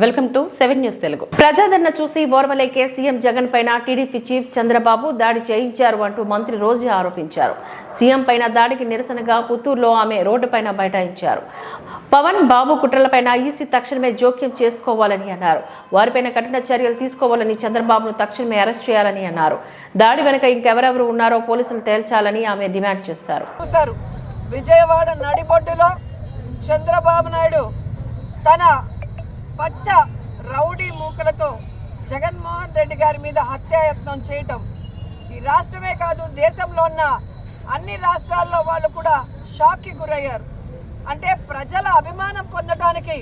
Welcome to seven news Telugu. ప్రజాదరణ చూసి ఓర్వలేకే CM Jagan పైన టీడీపీ చీఫ్ చంద్రబాబు దాడి చేయించారు అంటూ మంత్రి రోజా ఆరోపించారు. సీఎం పైన దాడికి నిరసనగా పుత్తూరులో ఆమె రోడ్డుపైన బైఠాయించారు. పవన్ బాబు కుట్రలపైన ఈసీ తక్షణమే జోక్యం చేసుకోవాలని అన్నారు. వారిపైన కఠిన చర్యలు తీసుకోవాలని చంద్రబాబును తక్షణమే అరెస్ట్ చేయాలని అన్నారు. దాడి వెనుక ఇంకెవరెవరు ఉన్నారో పోలీసులు తేల్చాలని ఆమె డిమాండ్ చేస్తారు విజయవాడ నడిబొడ్డులో చంద్రబాబు నాయుడు తన పచ్చ రౌడీ మూకలతో జగన్మోహన్ రెడ్డి గారి మీద హత్యాయత్నం చేయటం. ఈ రాష్ట్రమే కాదు దేశంలో ఉన్న అన్ని రాష్ట్రాల్లో వాళ్ళు కూడా షాక్కి గురయ్యారు. అంటే ప్రజల అభిమానం పొందడానికి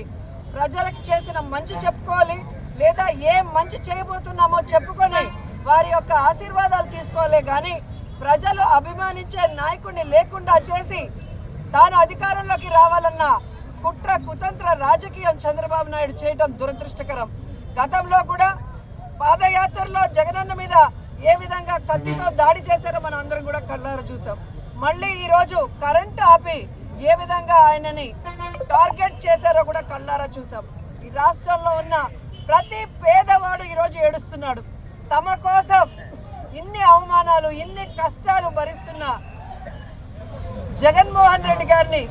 ప్రజలకు చేసిన మంచి చెప్పుకోవాలి లేదా ఏ మంచి చేయబోతున్నామో చెప్పుకొని వారి యొక్క ఆశీర్వాదాలు తీసుకోవాలి కానీ ప్రజలు అభిమానించే నాయకుడిని లేకుండా చేసి తాను అధికారంలోకి రావాలన్న కుట్ర కుతంత్ర రాజకీయం చంద్రబాబు నాయుడు చేయడం దురదృష్టకరం. గతంలో కూడా పాదయాత్రలో జగనన్న మీద ఏ విధంగా కత్తితో దాడి చేశారో మనం అందరం కూడా కళ్ళారా చూసాం మళ్ళీ ఈరోజు కరెంట్ ఆపి ఏ విధంగా ఆయనని టార్గెట్ చేశారో కూడా కళ్ళారా చూసాం ఈ రాష్ట్రంలో ఉన్న ప్రతి పేదవాడు ఈరోజు ఏడుస్తున్నాడు. తమ కోసం ఇన్ని అవమానాలు ఇన్ని కష్టాలు భరిస్తున్న జగన్మోహన్ రెడ్డి గారిని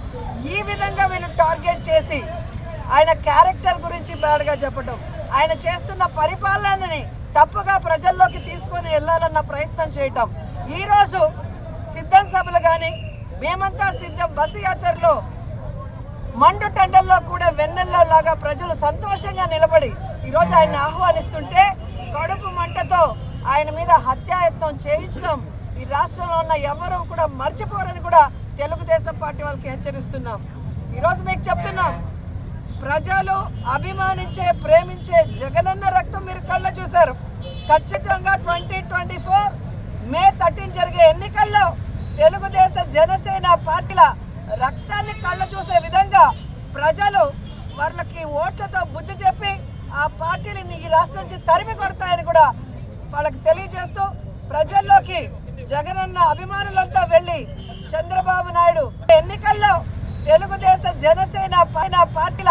ఈ విధంగా వీళ్ళు టార్గెట్ చేసి ఆయన క్యారెక్టర్ గురించి బ్యాడ్గా చెప్పడం ఆయన చేస్తున్న పరిపాలనని తప్పుగా ప్రజల్లోకి తీసుకొని వెళ్ళాలన్న ప్రయత్నం చేయటం. ఈరోజు సిద్ధం సభలు కానీ మేమంతా సిద్ధం బస్సు యాత్రలో మండు టెండల్లో కూడా వెన్నెల్లో లాగా ప్రజలు సంతోషంగా నిలబడి ఈరోజు ఆయన ఆహ్వానిస్తుంటే కడుపు మంటతో ఆయన మీద హత్యాయత్నం చేయించడం ఈ రాష్ట్రంలో ఉన్న ఎవరూ కూడా మర్చిపోరని కూడా తెలుగుదేశం పార్టీ వాళ్ళకి హెచ్చరిస్తున్నాం. ఈరోజు మీకు చెప్తున్నాం. ప్రజలు అభిమానించే ప్రేమించే జగనన్న రక్తం మీరు కళ్ళ చూశారు. ఖచ్చితంగా twenty twenty four May thirteen జరిగే ఎన్నికల్లో తెలుగుదేశ జనసేన పార్టీల రక్తాన్ని కళ్ళ చూసే విధంగా ప్రజలు వాళ్ళకి ఓట్లతో బుద్ధి చెప్పి ఆ పార్టీని ఈ రాష్ట్రం నుంచి తరిమి కొడతాయని కూడా వాళ్ళకి తెలియజేస్తూ ప్రజల్లోకి జగనన్న అభిమానులంతా వెళ్ళి చంద్రబాబు నాయుడు. ఎన్నికల్లో తెలుగుదేశం జనసేన పైన పార్టీల